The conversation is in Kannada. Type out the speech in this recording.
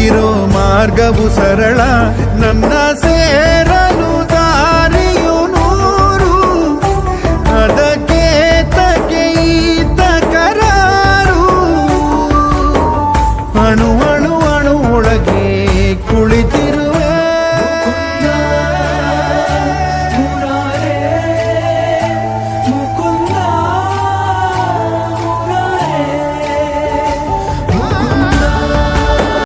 ಇರೋ ಮಾರ್ಗವು ಸರಳ ನನ್ನ ಸೇ